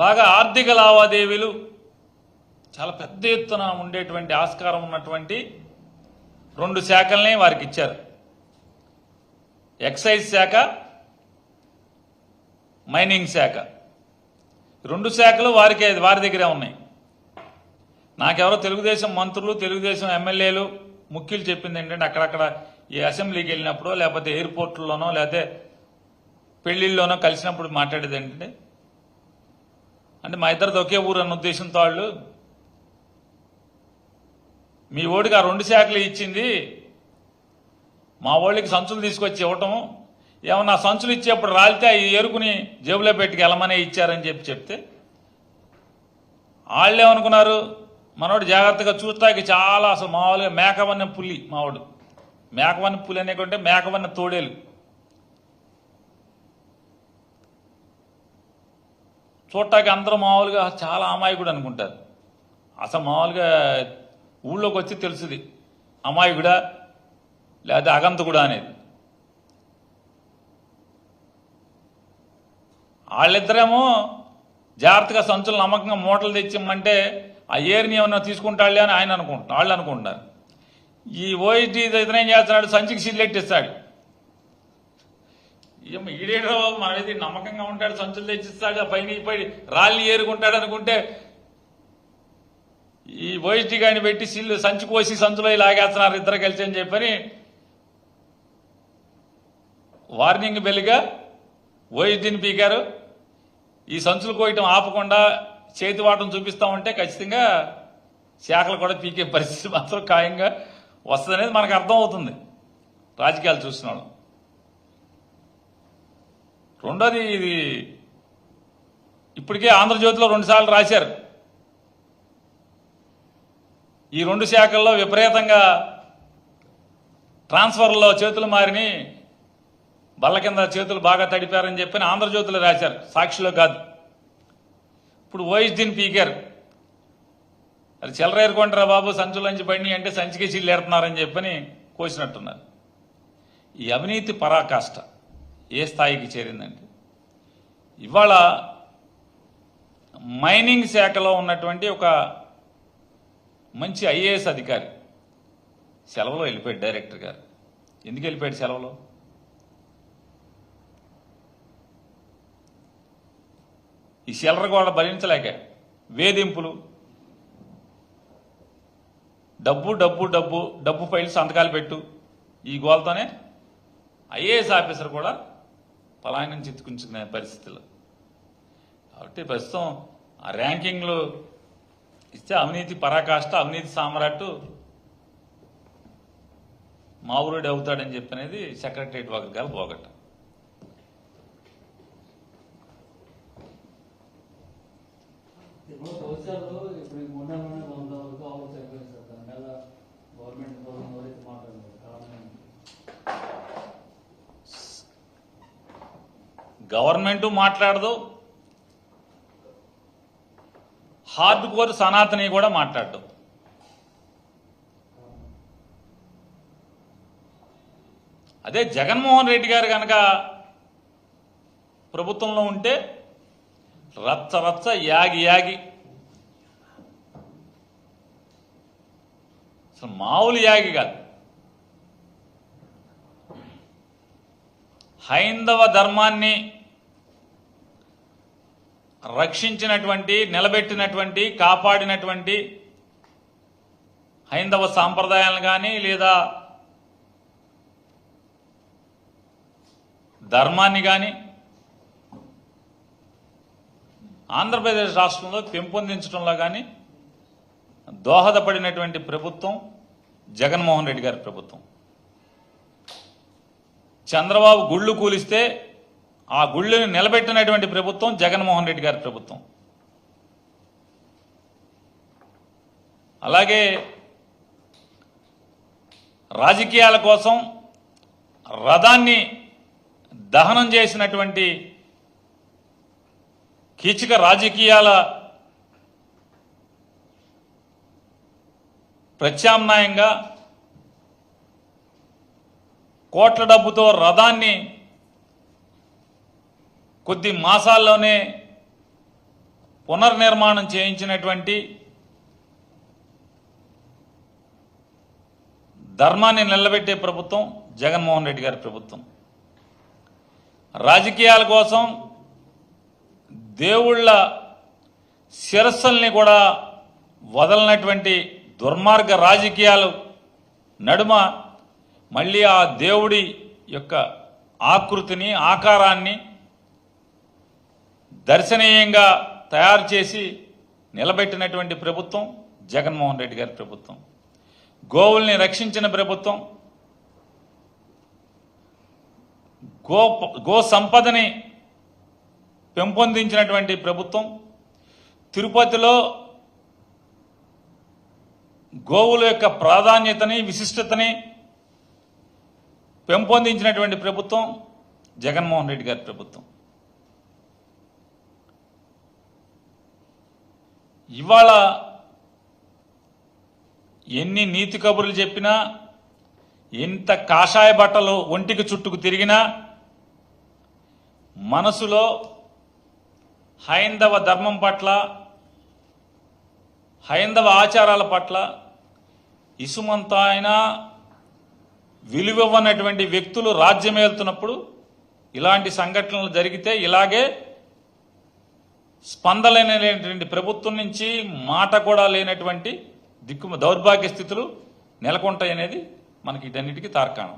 బాగా ఆర్థిక లావాదేవీలు చాలా పెద్ద ఎత్తున ఉండేటువంటి ఆస్కారం ఉన్నటువంటి రెండు శాఖల్ని వారికి ఇచ్చారు. ఎక్సైజ్ శాఖ మైనింగ్ శాఖ. రెండు శాఖలు వారికే వారి దగ్గరే ఉన్నాయి. నాకెవరో తెలుగుదేశం మంత్రులు తెలుగుదేశం ఎమ్మెల్యేలు ముఖ్యులు చెప్పింది ఏంటంటే అక్కడక్కడ ఈ అసెంబ్లీకి వెళ్ళినప్పుడు లేకపోతే ఎయిర్పోర్ట్లలోనో లేకపోతే పెళ్ళిళ్ళలోనో కలిసినప్పుడు మాట్లాడేది ఏంటంటే అంటే మా ఇద్దరిది ఒకే ఊరు అన్న ఉద్దేశంతో వాళ్ళు మీ ఓడికి ఆ రెండు శాఖలు ఇచ్చింది మా వాళ్ళకి సంచులు తీసుకొచ్చి ఇవ్వటం ఏమన్నా సంచులు ఇచ్చేప్పుడు రాలితే అవి ఎరుకుని జేబులో పెట్టుకు వెళ్ళమనే ఇచ్చారని చెప్పి చెప్తే వాళ్ళేమనుకున్నారు మనోడు జాగ్రత్తగా చూస్తాకి చాలా అసలు మామూలుగా మేకవన్న పులి మావాడు. మేకవన్న పులి అనేకుంటే మేకవన్న తోడేలు. చూడటానికి అందరూ మామూలుగా చాలా అమాయకుడు అనుకుంటారు. అసలు మామూలుగా ఊళ్ళోకి వచ్చి తెలుసుది అమాయకుడా లేదా అగంతకుడా అనేది. వాళ్ళిద్దరేమో జాగ్రత్తగా సంచులు నమ్మకంగా మూటలు తెచ్చిమ్మంటే ఆ ఏరిని ఏమన్నా తీసుకుంటాళ్ళే అని ఆయన అనుకుంటున్నారు వాళ్ళు అనుకుంటున్నారు. ఈ ఓయిటీ ఇతనేం చేస్తున్నాడు? సంచికి సిల్లెట్టిస్తాడు ఏం ఈడేడో మనది నమ్మకంగా ఉంటాడు సంచులు తెచ్చిస్తాడు పైన పై రాళ్ళు ఏరుకుంటాడు అనుకుంటే ఈ ఓయిటీ గాని పెట్టి సిల్లు సంచి కోసి సంచులో లాగేస్తున్నారు ఇద్దరు కలిసి అని చెప్పని వార్నింగ్ బెల్గా ఓయిటీని పీకారు. ఈ సంచులు కోయటం ఆపకుండా చేతి వాటం చూపిస్తామంటే ఖచ్చితంగా శాఖలు కూడా పీకే పరిస్థితి మాత్రం ఖాయంగా వస్తుందనేది మనకు అర్థం అవుతుంది రాజకీయాలు చూస్తున్నాడు రెండోది ఇది ఇప్పటికే ఆంధ్రజ్యోతిలో రెండుసార్లు రాశారు. ఈ రెండు శాఖల్లో విపరీతంగా ట్రాన్స్ఫర్లో చేతులు మారిని బల్ల కింద చేతులు బాగా తడిపారని చెప్పి ఆంధ్రజ్యోతిలో రాశారు. సాక్షిలో కాదు. ఇప్పుడు ఓఎస్డీని పీకారు. అది చిల్లరేరుకుంటారా బాబు సంచులంచి బండి అంటే సంచికి చిల్లేరుతున్నారని చెప్పని కోసినట్టున్నారు. ఈ అవినీతి పరాకాష్ట. ఏ స్థాయికి చేరిందంటే ఇవాళ మైనింగ్ శాఖలో ఉన్నటువంటి ఒక మంచి ఐఏఎస్ అధికారి సెలవులో వెళ్ళిపోయాడు డైరెక్టర్ గారు. ఎందుకు వెళ్ళిపోయాడు సెలవులో? ఈ చిల్లర కూడా భరించలేక వేధింపులు డబ్బు డబ్బు డబ్బు డబ్బు ఫైల్ సంతకాలు పెట్టు ఈ గోల్తోనే ఐఏఎస్ ఆఫీసర్ కూడా పలాయనం చిత్తుకుంచుకునే పరిస్థితులు. కాబట్టి ప్రస్తుతం ఆ ర్యాంకింగ్లు ఇస్తే అవినీతి పరాకాష్ట అవినీతి సామ్రాట్టు మావురుడు అవుతాడని చెప్పనేది సెక్రటరేట్ వర్గాలు పోగట్ట ఇప్పుడు భవిష్యత్తులో ఇప్పుడు ఈ మొన్న మొన్న వంద వరకు ఆఫర్స్ అయిపోయింది సార్ దాని మీద గవర్నమెంట్ కోసం ఎవరైతే మాట్లాడారు కారణం గవర్నమెంట్ మాట్లాడదు. హార్డ్ కోర్ సనాతని కూడా మాట్లాడదు. అదే జగన్మోహన్ రెడ్డి గారు కనుక ప్రభుత్వంలో ఉంటే రచ్చ రచ్చ యాగి యాగి. అసలు మామూలు యాగి కాదు. హైందవ ధర్మాన్ని రక్షించినటువంటి నిలబెట్టినటువంటి కాపాడినటువంటి హైందవ సాంప్రదాయాలను కానీ లేదా ధర్మాన్ని కానీ ఆంధ్రప్రదేశ్ రాష్ట్రంలో పెంపొందించడంలో కానీ దోహదపడినటువంటి ప్రభుత్వం జగన్మోహన్ రెడ్డి గారి ప్రభుత్వం. చంద్రబాబు గుళ్ళు కూలిస్తే ఆ గుళ్ళని నిలబెట్టినటువంటి ప్రభుత్వం జగన్మోహన్ రెడ్డి గారి ప్రభుత్వం. అలాగే రాజకీయాల కోసం రథాన్ని దహనం చేసినటువంటి కీచక రాజకీయాల ప్రత్యామ్నాయంగా కోట్ల డబ్బుతో రథాన్ని కొద్ది మాసాల్లోనే పునర్నిర్మాణం చేయించినటువంటి ధర్మాన్ని నిలబెట్టే ప్రభుత్వం జగన్మోహన్ రెడ్డి గారి ప్రభుత్వం. రాజకీయాల కోసం దేవుళ్ళ శిరస్సుల్ని కూడా వదలనటువంటి దుర్మార్గ రాజకీయాలు నడుమ మళ్ళీ ఆ దేవుడి యొక్క ఆకృతిని ఆకారాన్ని దర్శనీయంగా తయారు చేసి నిలబెట్టినటువంటి ప్రభుత్వం జగన్మోహన్ రెడ్డి గారి ప్రభుత్వం. గోవుల్ని రక్షించిన ప్రభుత్వం. గో గో సంపదని పెంపొందించినటువంటి ప్రభుత్వం. తిరుపతిలో గోవుల యొక్క ప్రాధాన్యతని విశిష్టతని పెంపొందించినటువంటి ప్రభుత్వం జగన్మోహన్ రెడ్డి గారి ప్రభుత్వం. ఇవాళ ఎన్ని నీతి కబుర్లు చెప్పినా ఎంత కాషాయ బట్టలు ఒంటికి చుట్టుకు తిరిగినా మనసులో హైందవ ధర్మం పట్ల హైందవ ఆచారాల పట్ల ఇసుమంత అయినా విలువివ్వనటువంటి వ్యక్తులు రాజ్యమేలుతున్నప్పుడు ఇలాంటి సంఘటనలు జరిగితే ఇలాగే స్పందనలేనటువంటి ప్రభుత్వం నుంచి మాట కూడా లేనటువంటి దిక్కు దౌర్భాగ్య స్థితులు నెలకొంటాయనేది మనకి ఇటన్నిటికీ తార్కాణం.